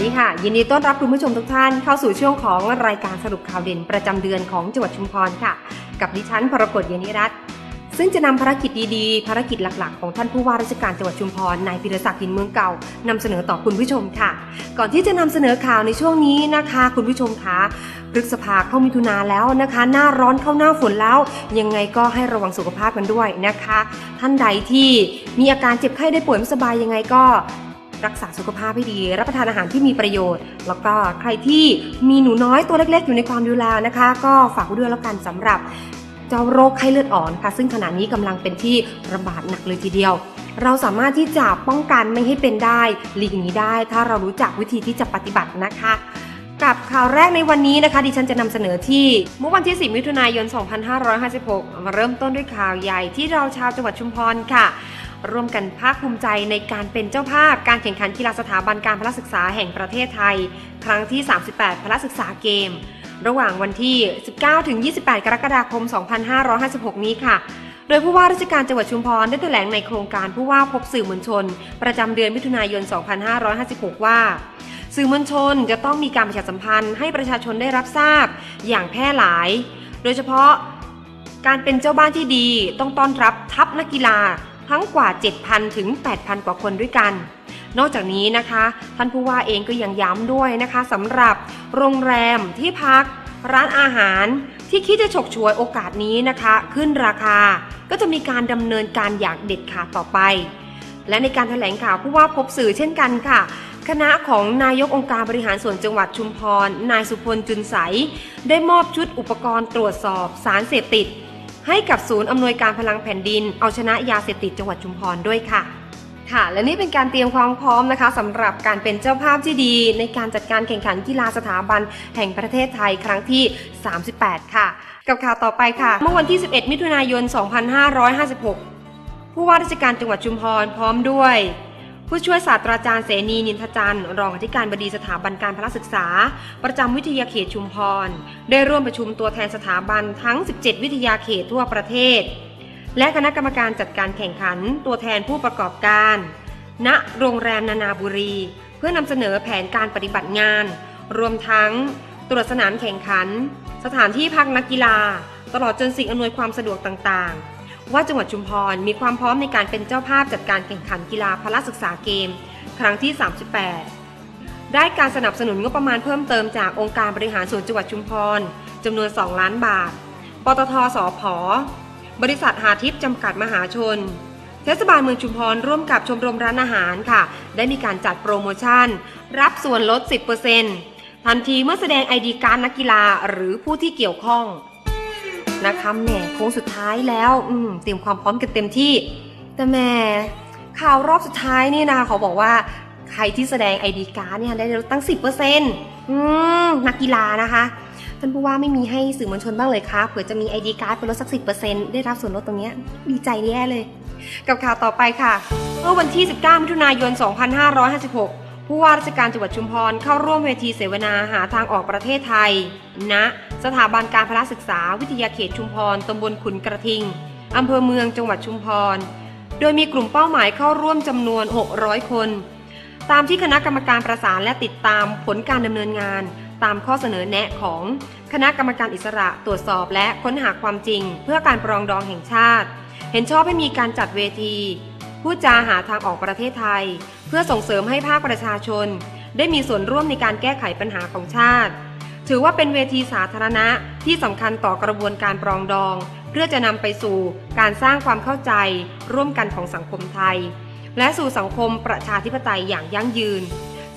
สดีค่ะ ยินดีต้อนรับคุณผู้ชมทุกท่านเข้าสู่ช่วงของรายการสรุปข่าวเด่นประจำเดือนของจังหวัดชุมพรค่ะ กับดิฉันพรกฏเยนิรัตน์ซึ่งจะนำภารกิจดีๆ ภารกิจหลักๆ ของท่านผู้ว่าราชการจังหวัดชุมพรนายพิรศักดิ์หินเมืองเก่านำเสนอต่อคุณผู้ชมค่ะ ก่อนที่จะนำเสนอข่าวในช่วงนี้นะคะ คุณผู้ชมคะพฤษภาเข้ามิถุนาแล้วนะคะ หน้าร้อนเข้าหน้าฝนแล้ว ยังไงก็ให้ระวังสุขภาพกันด้วยนะคะ ท่านใดที่มีอาการเจ็บไข้ได้ป่วยไม่สบายยังไงก็ รักษาสุขภาพให้ดี รับประทานอาหารที่มีประโยชน์ แล้วก็ใครที่มีหนูน้อยตัวเล็ก ๆ อยู่ในความดูแลนะคะ ก็ฝากไว้ด้วยแล้วกันสำหรับเจ้าโรคไข้เลือดอ่อนะคะซึ่งขณะนี้กำลังเป็นที่ระบาดหนักเลยทีเดียว เราสามารถที่จะป้องกันไม่ให้เป็นได้หลีกหนีได้ ถ้าเรารู้จักวิธีที่จะปฏิบัตินะคะกับข่าวแรกในวันนี้นะคะ ดิฉันจะนำเสนอที่เมื่อวันที่ 10 มิถุนายน 2556 มาเริ่มต้นด้วยข่าวใหญ่ที่เราชาวจังหวัดชุมพรค่ะ ร่วมกันภาคภูมิใจในการเป็นเจ้าภาพการแข่งขันกีฬาสถาบันการพละศึกษาแห่งประเทศไทย ครั้งที่ 38 พละศึกษาเกม ระหว่างวันที่ 19ถึง28 กรกฎาคม 2556 นี้ค่ะโดยผู้ว่าราชการจังหวัดชุมพรได้แถลงในโครงการผู้ว่าพบสื่อมวลชน ประจำเดือนมิถุนายน 2556 ว่า สื่อมวลชนจะต้องมีการประชาสัมพันธ์ให้ประชาชนได้รับทราบอย่างแพร่หลาย โดยเฉพาะการเป็นเจ้าบ้านที่ดีต้องต้อนรับทัพนักกีฬา ทั้งกว่า 7,000 ถึง 8,000 กว่าคนด้วยกัน นอกจากนี้นะคะ ท่านผู้ว่าเองก็ยังย้ำด้วยนะคะสำหรับโรงแรมที่พัก ร้านอาหารที่คิดจะฉกฉวยโอกาสนี้นะคะ ขึ้นราคาก็จะมีการดำเนินการอย่างเด็ดขาดต่อไป และในการแถลงข่าวผู้ว่าพบสื่อเช่นกันค่ะคณะของนายกองค์การบริหารส่วนจังหวัดชุมพร นายสุพลจุนใส ได้มอบชุดอุปกรณ์ตรวจสอบสารเสพติด ให้กับศูนย์อำนวยการพลังแผ่นดิน เอาชนะยาเสพติดจังหวัดชุมพรด้วยค่ะค่ะและนี่เป็นการเตรียมความพร้อมนะคะสำหรับการเป็นเจ้าภาพที่ดี ในการจัดการแข่งขันกีฬาสถาบันแห่งประเทศไทยครั้งที่ 38 ค่ะ กับข่าวต่อไปค่ะ เมื่อวันที่ 11 มิถุนายน 2556 ผู้ว่าราชการจังหวัดชุมพรพร้อมด้วย ผู้ช่วยศาสตราจารย์เสนีนินทจันทร์รองอธิการบดีสถาบันการพละศึกษา ประจำวิทยาเขตชุมพร ได้ร่วมประชุมตัวแทนสถาบันทั้ง 17 วิทยาเขตทั่วประเทศ และคณะกรรมการจัดการแข่งขันตัวแทนผู้ประกอบการ ณโรงแรมนานาบุรี เพื่อนำเสนอแผนการปฏิบัติงาน รวมทั้ง ตรวจสนามแข่งขัน สถานที่พักนักกีฬา ตลอดจนสิ่งอำนวยความสะดวกต่างๆ ว่าจังหวัดชุมพรมีความพร้อมในการเป็นเจ้าภาพจัดการแข่งขันกีฬาพละศึกษาเกม ครั้งที่ 38 ได้การสนับสนุนงบประมาณเพิ่มเติมจากองค์การบริหารส่วนจังหวัดชุมพรจำนวน 2 ล้านบาท ปตทสพบริษัทหาทิพย์จำกัดมหาชน เทศบาลเมืองชุมพรร่วมกับชมรมร้านอาหารค่ะ ได้มีการจัดโปรโมชั่น รับส่วนลด 10%ทันทีเมื่อแสดงไอดีการดนักกีฬาหรือผู้ที่เกี่ยวข้อง นะคะแหมโค้งสุดท้ายแล้ว อืมเตรียมความพร้อมกันเต็มที่ แต่แหมข่าวรอบสุดท้ายนี่นะคะเขาบอกว่าใครที่แสดงไอดีการ์ดเนี่ยได้ลดตั้ง 10%อืมนักกีฬานะคะท่านผู้ว่าไม่มีให้สื่อมวลชนบ้างเลยคะเผื่อจะมีไอดีการ์ดเป็นลดสัก 10%ได้รับส่วนลดตรงนี้ดีใจแย่เลย กับข่าวต่อไปค่ะ เมื่อวันที่ 19 มิถุนายน 2556 ผู้ว่าราชการจังหวัดชุมพรเข้าร่วมเวทีเสวนาหาทางออกประเทศไทย ณ สถาบันการพละศึกษาวิทยาเขตชุมพรตำบลขุนกระทิงอำเภอเมืองจังหวัดชุมพร โดยมีกลุ่มเป้าหมายเข้าร่วมจำนวน 600 คน ตามที่คณะกรรมการประสานและติดตามผลการดำเนินงาน ตามข้อเสนอแนะของคณะกรรมการอิสระตรวจสอบและค้นหาความจริง เพื่อการปรองดองแห่งชาติ เห็นชอบให้มีการจัดเวที พูดจาหาทางออกประเทศไทย เพื่อส่งเสริมให้ภาคประชาชน ได้มีส่วนร่วมในการแก้ไขปัญหาของชาติ ถือว่าเป็นเวทีสาธารณะที่สำคัญต่อกระบวนการปรองดอง เพื่อจะนำไปสู่การสร้างความเข้าใจร่วมกันของสังคมไทย และสู่สังคมประชาธิปไตยอย่างยั่งยืน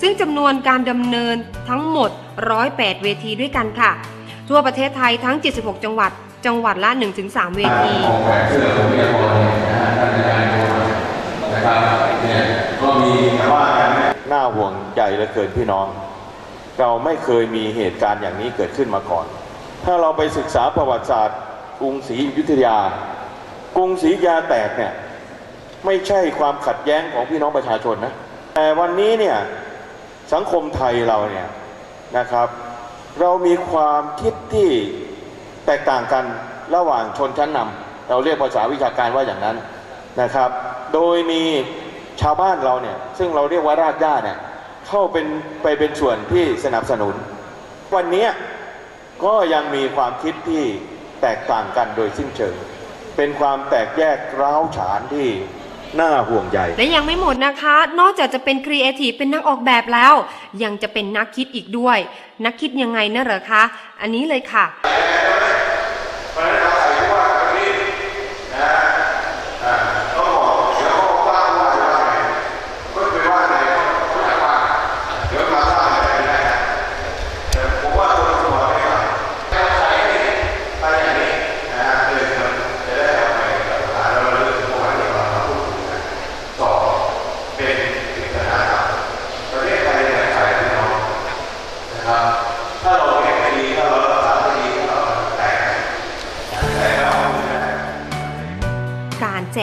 ซึ่งจำนวนการดำเนินทั้งหมด 108 เวทีด้วยกันค่ะ ทั่วประเทศไทยทั้ง 76 จังหวัด จังหวัดละ 1-3 เวที นะครับเนี่ยก็มีแต่ว่าการน่าห่วงใหญ่เหลือเกินพี่น้อง เราไม่เคยมีเหตุการณ์อย่างนี้เกิดขึ้นมาก่อน ถ้าเราไปศึกษาประวัติศาสตร์กรุงศรีอยุธยา กรุงศรีอยุธยาแตกเนี่ยไม่ใช่ความขัดแย้งของพี่น้องประชาชนนะแต่วันนี้เนี่ยสังคมไทยเราเนี่ยนะครับ เรามีความคิดที่แตกต่างกันระหว่างชนชั้นนำเราเรียกภาษาวิชาการว่าอย่างนั้นนะครับ โดยมีชาวบ้านเราเนี่ยซึ่งเราเรียกว่ารากหญ้าเนี่ยเข้าเป็นไปเป็นส่วนที่สนับสนุน วันนี้ก็ยังมีความคิดที่แตกต่างกันโดยสิ้นเชิง เป็นความแตกแยกร้าวฉานที่น่าห่วงใยและยังไม่หมดนะคะ นอกจากจะเป็นครีเอทีฟเป็นนักออกแบบแล้ว ยังจะเป็นนักคิดอีกด้วย นักคิดยังไงนะเหรอคะ อันนี้เลยค่ะ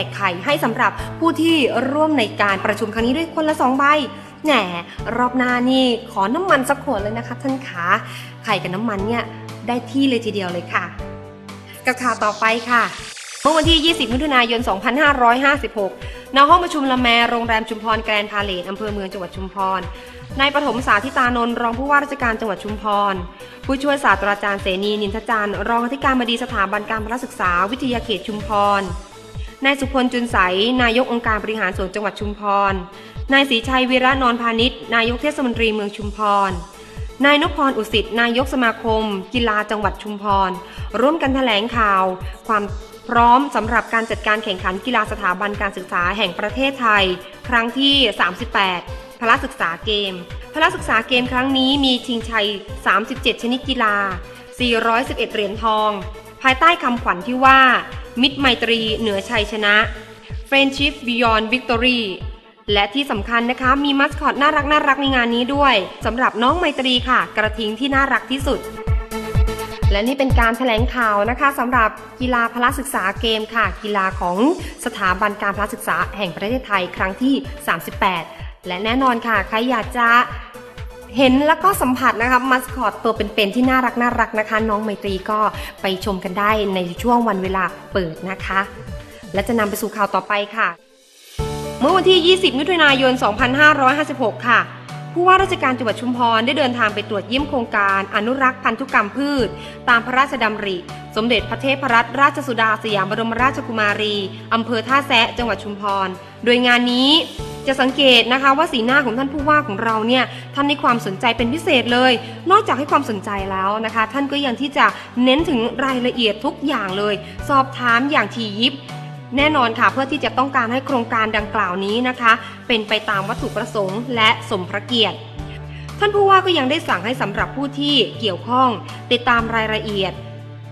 กไข่ให้สำหรับผู้ที่ร่วมในการประชุมครั้งนี้ด้วยคนละสองใบแหนรอบหน้านี่ขอน้ำมันสักขวดเลยนะคะท่านขาไข่กับน้ำมันเนี่ยได้ที่เลยทีเดียวเลยค่ะ กับข่าวต่อไปค่ะเมื่อวันที่ 20 มิถุนายน 2556 ณ ห้องประชุมละแม โรงแรมชุมพร แกรนพาเลตอำเภอเมืองจังหวัดชุมพร นายปฐมสาธิตานนท์รองผู้ว่าราชการจังหวัดชุมพร ผู้ช่วยศาสตราจารย์เสนีนินทจันทร์รองอธิการบดีสถาบันการพลศึกษา วิทยาเขตชุมพร นายสุพลจุนใส นายกองค์การบริหารส่วนจังหวัดชุมพร นายศรีชัยวีระนนพาณิชย์ นายกเทศมนตรีเมืองชุมพร นายนพพรอุสิตนายกสมาคม กีฬาจังหวัดชุมพร ร่วมกันแถลงข่าว ความพร้อมสำหรับการจัดการแข่งขันกีฬาสถาบันการศึกษาแห่งประเทศไทย ครั้งที่ 38 พละศึกษาเกม พละศึกษาเกมครั้งนี้มีชิงชัย 37 ชนิดกีฬา 411 เหรียญทอง ภายใต้คำขวัญที่ว่า มิตรไมตรีเหนือชัยชนะ Friendship Beyond Victory และที่สำคัญนะคะมีมัสคอตน่ารักน่ารักในงานนี้ด้วยสำหรับน้องไมตรีค่ะ กระทิงที่น่ารักที่สุด และนี่เป็นการแถลงข่าวนะคะสำหรับกีฬาพละศึกษาเกมค่ะ กีฬาของสถาบันการพละศึกษาแห่งประเทศไทยครั้งที่ 38 และแน่นอนค่ะ ใครอยากจะ เห็นแล้วก็สัมผัสนะคะมัสคอตตัวเป็นๆที่น่ารักน่ารักนะคะ น้องไมตรีก็ไปชมกันได้ในช่วงวันเวลาเปิดนะคะ และจะนำไปสู่ข่าวต่อไปค่ะ เมื่อวันที่ 20 มิถุนายน 2556 ค่ะผู้ว่าราชการจังหวัดชุมพรได้เดินทางไปตรวจเยี่ยมโครงการอนุรักษ์พันธุกรรมพืช ตามพระราชดำริ สมเด็จพระเทพรัตนราชสุดาสยามบรมราชกุมารี อำเภอท่าแซะจังหวัดชุมพร โดยงานนี้ จะสังเกตนะคะว่าสีหน้าของท่านผู้ว่าของเราเนี่ยท่านให้ความสนใจเป็นพิเศษเลย นอกจากให้ความสนใจแล้วนะคะ ท่านก็ยังที่จะเน้นถึงรายละเอียดทุกอย่างเลย สอบถามอย่างถี่ยิบแน่นอนค่ะเพื่อที่จะต้องการให้โครงการดังกล่าวนี้นะคะ เป็นไปตามวัตถุประสงค์และสมพระเกียรติท่านผู้ว่าก็ยังได้สั่งให้สำหรับผู้ที่เกี่ยวข้อง ติดตามรายละเอียด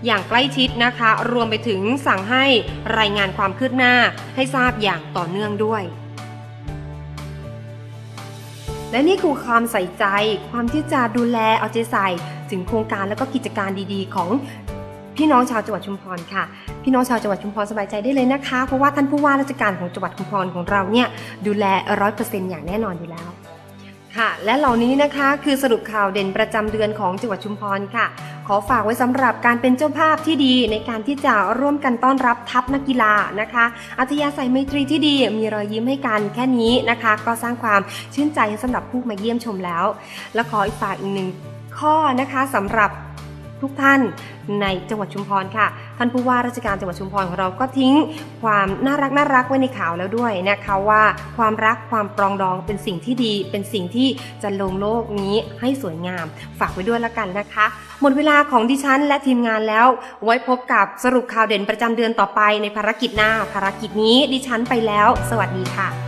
อย่างใกล้ชิดนะคะ รวมไปถึงสั่งให้รายงานความคืบหน้าให้ทราบอย่างต่อเนื่องด้วย และนี่คือความใส่ใจ ความที่จะดูแลเอาใจใส่ถึงโครงการและก็กิจการดีๆ ของพี่น้องชาวจังหวัดชุมพรค่ะ พี่น้องชาวจังหวัดชุมพรสบายใจได้เลยนะคะ เพราะว่าท่านผู้ว่าราชการของจังหวัดชุมพรของเราเนี่ยดูแลร้อยเปอร์เซ็นต์อย่างแน่นอนอยู่แล้ว ค่ะ และเหล่านี้นะคะคือสรุปข่าวเด่นประจำเดือนของจังหวัดชุมพรค่ะ ขอฝากไว้สำหรับการเป็นเจ้าภาพที่ดีในการที่จะร่วมกันต้อนรับทัพนักกีฬานะคะ อัธยาศัยไมตรีที่ดีมีรอยยิ้มให้กันแค่นี้นะคะ ก็สร้างความชื่นใจสำหรับผู้มาเยี่ยมชมแล้ว และขออีกฝากอีกหนึ่งข้อนะคะสำหรับ ทุกท่านในจังหวัดชุมพรค่ะ ท่านผู้ว่าราชการจังหวัดชุมพรของเราก็ทิ้งความน่ารักน่ารักไว้ในข่าวแล้วด้วยนะคะว่าความรักความปรองดองเป็นสิ่งที่ดี เป็นสิ่งที่จะลงโลกนี้ให้สวยงาม ฝากไว้ด้วยละกันนะคะ หมดเวลาของดิฉันและทีมงานแล้ว ไว้พบกับสรุปข่าวเด่นประจำเดือนต่อไปในภารกิจหน้าภารกิจนี้ดิฉันไปแล้ว สวัสดีค่ะ